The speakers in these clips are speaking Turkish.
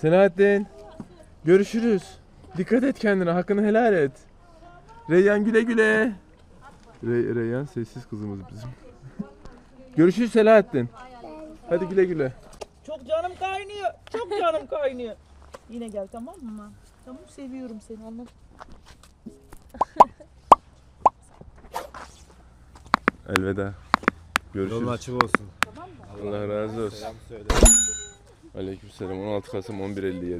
Selahattin. Görüşürüz. Dikkat et kendine. Hakkını helal et. Reyyan güle güle. Rey- Reyyan sessiz kızımız bizim. Görüşürüz Selahattin. Hadi güle güle. Çok canım kaynıyor. Çok canım kaynıyor. Yine gel tamam mı? Tamam seviyorum seni anlat. Elveda. Görüşürüz. Yolun açık olsun. Allah razı olsun. Selam söyle. Aleykümselam. 16 Kasım 11.57.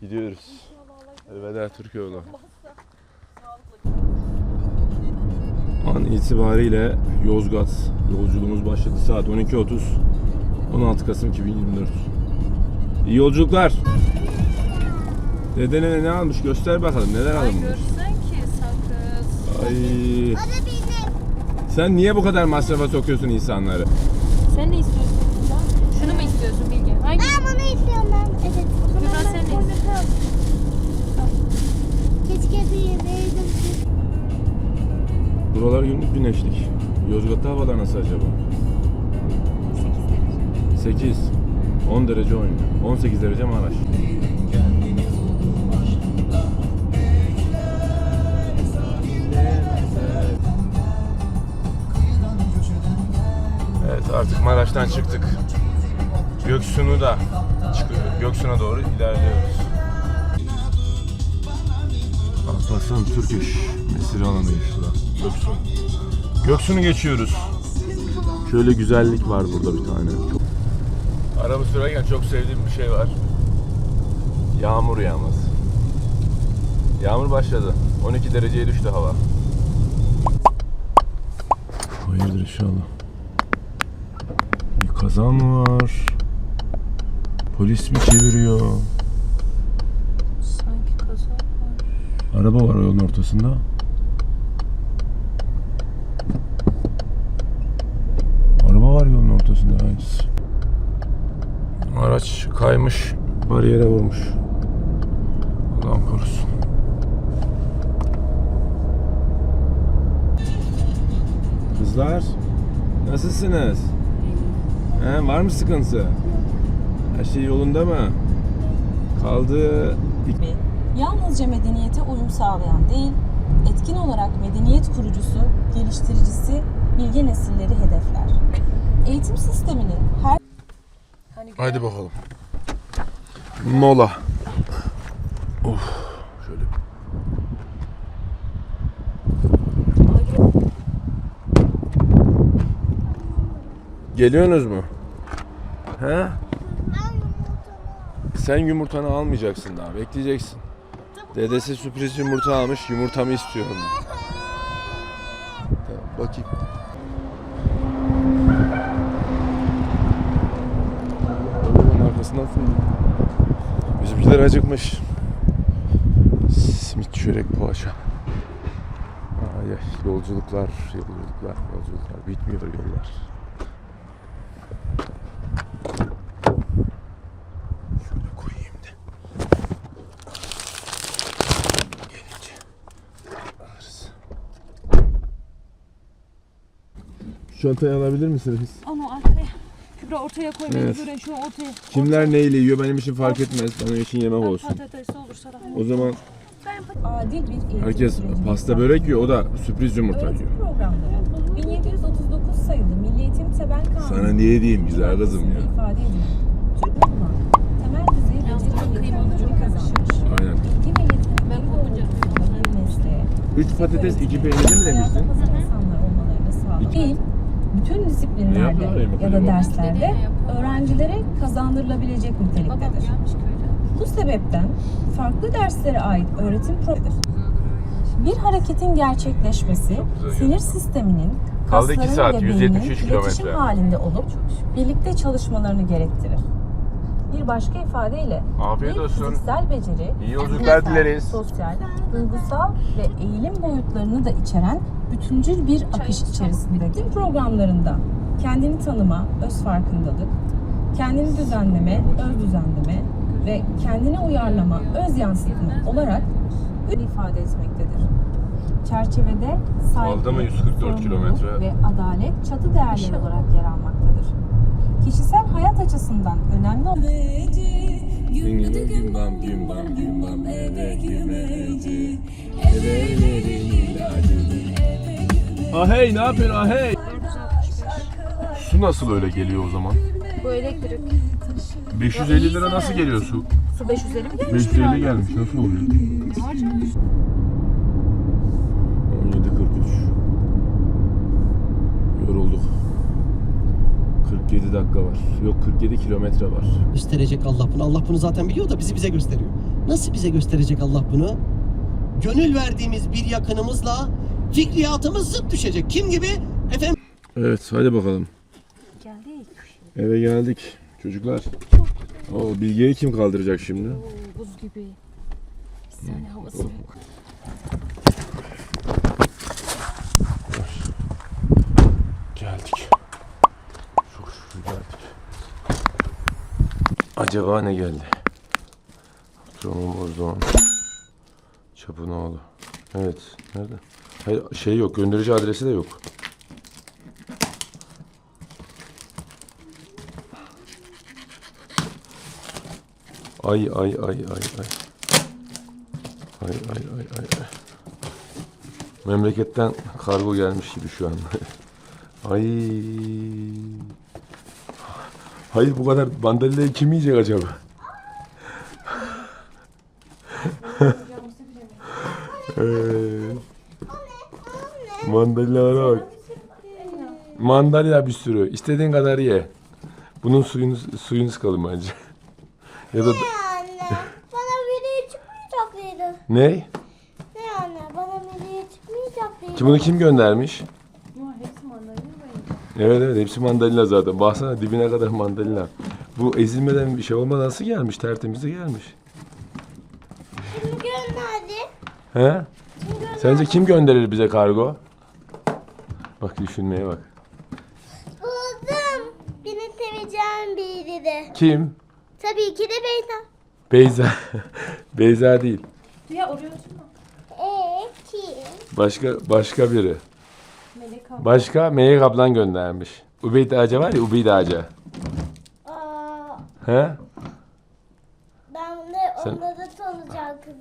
Gidiyoruz. Elveda Türkiye'ye. An itibariyle Yozgat yolculuğumuz başladı. Saat 12.30. 16 Kasım 2024. İyi yolculuklar. Dedene ne almış göster bakalım neler almış. görsen ki sakız. Ay. Sen niye bu kadar masrafa sokuyorsun insanları? Sen ne istiyorsun? Buralar günlük güneşlik. Yozgat'ta havalar nasıl acaba? 8 derece. 8. 10 derece oynuyor. 18 derece Maraş. Evet artık Maraş'tan çıktık. Göksu'nu da çıkıyor. Göksu'na doğru ilerliyoruz. Alparslan Türk İş mesire alanıymış şurada. Göksu. Göksu'nu geçiyoruz. Şöyle güzellik var burada bir tane. Çok... Araba sürerken çok sevdiğim bir şey var. Yağmur yağması. Yağmur başladı. 12 dereceye düştü hava. Hayırdır inşallah. Bir kaza mı var? Polis mi çeviriyor? Araba var yolun ortasında. Araba var yolun ortasında. evet. Araç kaymış, bariyere vurmuş. Allah'ım korusun. Kızlar, nasılsınız? He, var mı sıkıntı? Her şey yolunda mı? Kaldı yalnızca medeniyete uyum sağlayan değil, etkin olarak medeniyet kurucusu, geliştiricisi bilge nesilleri hedefler. Eğitim sisteminin her Haydi bakalım. Mola. Of. Şöyle. Geliyorsunuz mu? He? Sen yumurtanı almayacaksın daha. Bekleyeceksin. Dedesi sürpriz yumurta almış. Yumurtamı istiyorum. Tamam, bakayım. Arabanın. Bizimkiler acıkmış. Simit, çörek, poğaça. Ay, yolculuklar, yolculuklar, yolculuklar. Bitmiyor yollar. Şöyle koyayım da. Gelince alırız. Şu çantayı alabilir misiniz? Onu arkaya. Kübra ortaya koy beni Evet. böyle şunu ortaya. Kimler neyle yiyor benim için fark etmez. Benim için yemek olsun. Patates olursa da. O zaman adil bir herkes pasta börek yiyor, o da sürpriz yumurta yiyor. Öğretim programları 1739 sayılı Milli Eğitim Temel Kanunu Sana niye diyeyim güzel kızım ya. ifade Türk temel düzey beceri ve kazanmış. Aynen. Bilgi ve yetenekleri doğrultusunda bir mesleğe 3 patates 2 peynirli mi demiştin? İnsanlar olmalarını sağlar. Değil, bütün disiplinlerde ya da derslerde öğrencilere kazandırılabilecek niteliktedir. Bu sebepten farklı derslere ait öğretim programıdır. Bir hareketin gerçekleşmesi sinir sisteminin kasların saat, ve 173 beynin iletişim halinde olup birlikte çalışmalarını gerektirir. Bir başka ifadeyle Afiyet bir olsun. fiziksel beceri, İyi yolculuklar dileriz. sosyal, duygusal ve eğilim boyutlarını da içeren bütüncül bir akış içerisindeki programlarında kendini tanıma, öz farkındalık, kendini düzenleme, öz düzenleme ve kendine uyarlama, öz yansıtma olarak ifade etmektedir. Çerçevede saygı, Aldı mı 144 sorumluluk kilometre? ve adalet çatı değerleri olarak yer almaktadır. Kişisel hayat açısından önemli olan eve gümeci Evelerin ilacı Ah hey ne yapıyorsun ah hey Su nasıl öyle geliyor o zaman? Bu elektrik. 550 lira nasıl geliyor su? Su 550 mi gelmiş? 550 gelmiş nasıl oluyor? 47 dakika var Yok 47 kilometre var gösterecek Allah bunu. Allah bunu zaten biliyor da bizi bize gösteriyor. Nasıl bize gösterecek Allah bunu? Gönül verdiğimiz bir yakınımızla fikriyatımız zıt düşecek. Kim gibi? Efendim Evet hadi bakalım Geldik. Eve geldik çocuklar o bilgiyi kim kaldıracak şimdi? Oo, buz gibi. Bir saniye havası yok. Geldik. Çok şükür geldik. Acaba ne geldi? Astronom Bozdoğan. Çapınoğlu. Evet. Nerede? Hayır, şey yok. Gönderici adresi de yok. Ay ay ay ay ay. Ay ay ay ay ay. Memleketten kargo gelmiş gibi şu an. Ay. Hayır bu kadar bandalyayı kim yiyecek acaba? Mandalyalara bak. Mandalya bir sürü. İstediğin kadar ye. Bunun suyunu suyunu sıkalım bence. ya da Ne anne? Bana video çıkmayacak dedi. ne? Ne anne? Bana video çıkmayacak dedi. Kim bunu kim göndermiş? Evet evet hepsi mandalina zaten. Baksana dibine kadar mandalina. Bu ezilmeden bir şey olmadan nasıl gelmiş? Tertemiz de gelmiş. Kim gönderdi? He? Sence kim gönderir bize kargo? Bak düşünmeye bak. Buldum. Beni seveceğim biri de. Kim? Tabii ki de Beyza. Beyza. Beyza değil. Ya arıyorsun mu? Eee kim? Başka başka biri. Abla. Başka Melek ablan göndermiş. Ubeyd Ağaca var ya Ubeyd Ağaca. Aa, He? ben de Sen- onları tanıyacaktım.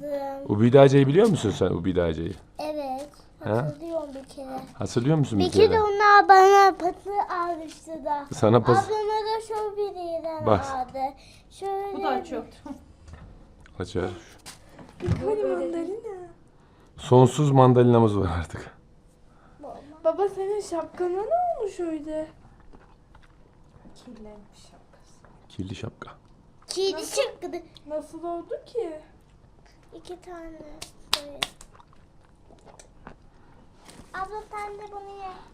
Ubeyd Ağaca'yı biliyor musun sen Ubeyd Ağaca'yı? Evet. Ha? Hatırlıyorum bir kere. Hatırlıyor musun bir Bir kere kere? onlar bana patı almıştı da. Sana pas... Ablama da şu birinden Bak. aldı. Şöyle. Bu da çöktü. Açar. Sonsuz mandalinamız var artık. Baba senin şapkana ne olmuş öyle? Kirlenmiş şapkası. Kirli şapka. Kedi çıktı. Nasıl oldu ki? İki tane. Abla sen de bunu ye.